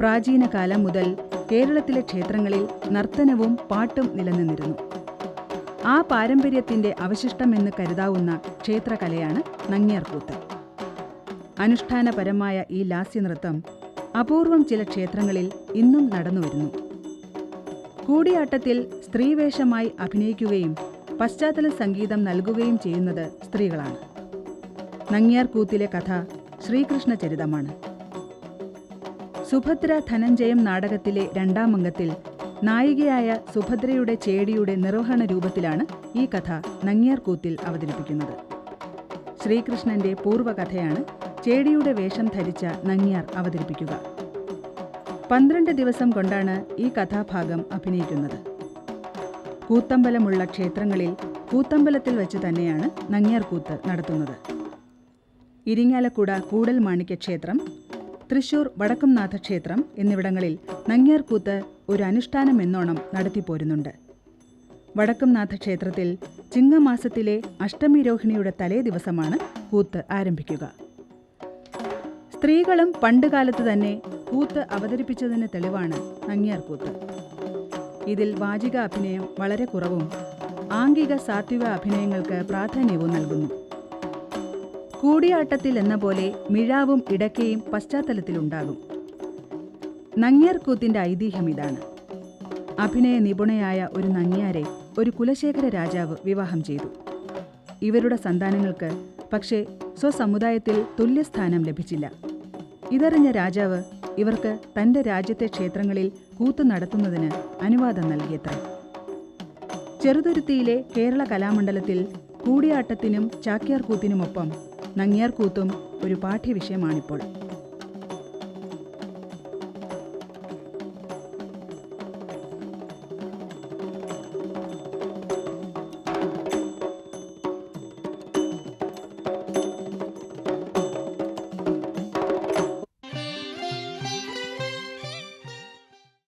പ്രാചീന കാലം മുതൽ കേരളത്തിലെ ക്ഷേത്രങ്ങളിൽ നർത്തനവും പാട്ടും നിലനിന്നിരുന്നു. ആ പാരമ്പര്യത്തിന്റെ അവശിഷ്ടമെന്ന് കരുതാവുന്ന ക്ഷേത്രകലയാണ് നങ്ങ്യാർകൂത്ത്. അനുഷ്ഠാനപരമായ ഈ ലാസ്യനൃത്തം അപൂർവം ചില ക്ഷേത്രങ്ങളിൽ ഇന്നും നടന്നുവരുന്നു. കൂടിയാട്ടത്തിൽ സ്ത്രീവേഷമായി അഭിനയിക്കുകയും പശ്ചാത്തല സംഗീതം നൽകുകയും ചെയ്യുന്നത് സ്ത്രീകളാണ്. നങ്ങ്യാർകൂത്തിലെ കഥ ശ്രീകൃഷ്ണ ചരിതമാണ് സുഭദ്ര ധനഞ്ജയം നാടകത്തിലെ രണ്ടാം അംഗത്തിൽ നായികയായ സുഭദ്രയുടെ ചേടിയുടെ നിർവഹണ രൂപത്തിലാണ് ഈ കഥ നങ്ങിയാർകൂത്തിൽ അവതരിപ്പിക്കുന്നത്. ശ്രീകൃഷ്ണന്റെ പൂർവകഥയാണ് ചേടിയുടെ വേഷം ധരിച്ച നങ്ങിയാർ അവതരിപ്പിക്കുക. പന്ത്രണ്ട് ദിവസം കൊണ്ടാണ് ഈ കഥാഭാഗം അഭിനയിക്കുന്നത്. കൂത്തമ്പലമുള്ള ക്ഷേത്രങ്ങളിൽ കൂത്തമ്പലത്തിൽ വെച്ച് തന്നെയാണ് നങ്ങിയാർകൂത്ത് നടത്തുന്നത്. ഇരിങ്ങാലക്കുട കൂടൽ മാണിക്യ ക്ഷേത്രം തൃശൂർ വടക്കുംനാഥ ക്ഷേത്രം എന്നിവിടങ്ങളിൽ നങ്ങ്യാർകൂത്ത് ഒരു അനുഷ്ഠാനം എന്നോണം നടത്തിപ്പോരുന്നുണ്ട് വടക്കുംനാഥ ക്ഷേത്രത്തിൽ ചിങ്ങമാസത്തിലെ അഷ്ടമി രോഹിണിയുടെ തലേ ദിവസമാണ് കൂത്ത് ആരംഭിക്കുക. സ്ത്രീകളും പണ്ടുകാലത്ത് തന്നെ കൂത്ത് അവതരിപ്പിച്ചതിന് തെളിവാണ് നങ്ങ്യാർകൂത്ത്. ഇതിൽ വാചിക അഭിനയം വളരെ കുറവും ആംഗിക സാത്വിക അഭിനയങ്ങൾക്ക് പ്രാധാന്യവും നൽകുന്നു. കൂടിയാട്ടത്തിൽ എന്ന പോലെ മിഴാവും ഇടയ്ക്കയും പശ്ചാത്തലത്തിലുണ്ടാകും. നങ്ങ്യാർകൂത്തിന്റെ ഐതിഹ്യം ഇതാണ്. അഭിനയ നിപുണയായ ഒരു നങ്ങ്യാരെ ഒരു കുലശേഖര രാജാവ് വിവാഹം ചെയ്തു. ഇവരുടെ സന്താനങ്ങൾക്ക് പക്ഷേ സ്വസമുദായത്തിൽ തുല്യസ്ഥാനം ലഭിച്ചില്ല. ഇതറിഞ്ഞ രാജാവ് ഇവർക്ക് തന്റെ രാജ്യത്തെ ക്ഷേത്രങ്ങളിൽ കൂത്തു നടത്തുന്നതിന് അനുവാദം നൽകിയത്ര. ചെറുതുരുത്തിയിലെ കേരള കലാമണ്ഡലത്തിൽ കൂടിയാട്ടത്തിനും ചാക്യാർകൂത്തിനുമൊപ്പം നങ്ങ്യാർകൂത്തും ഒരു പാഠ്യവിഷയമാണിപ്പോൾ.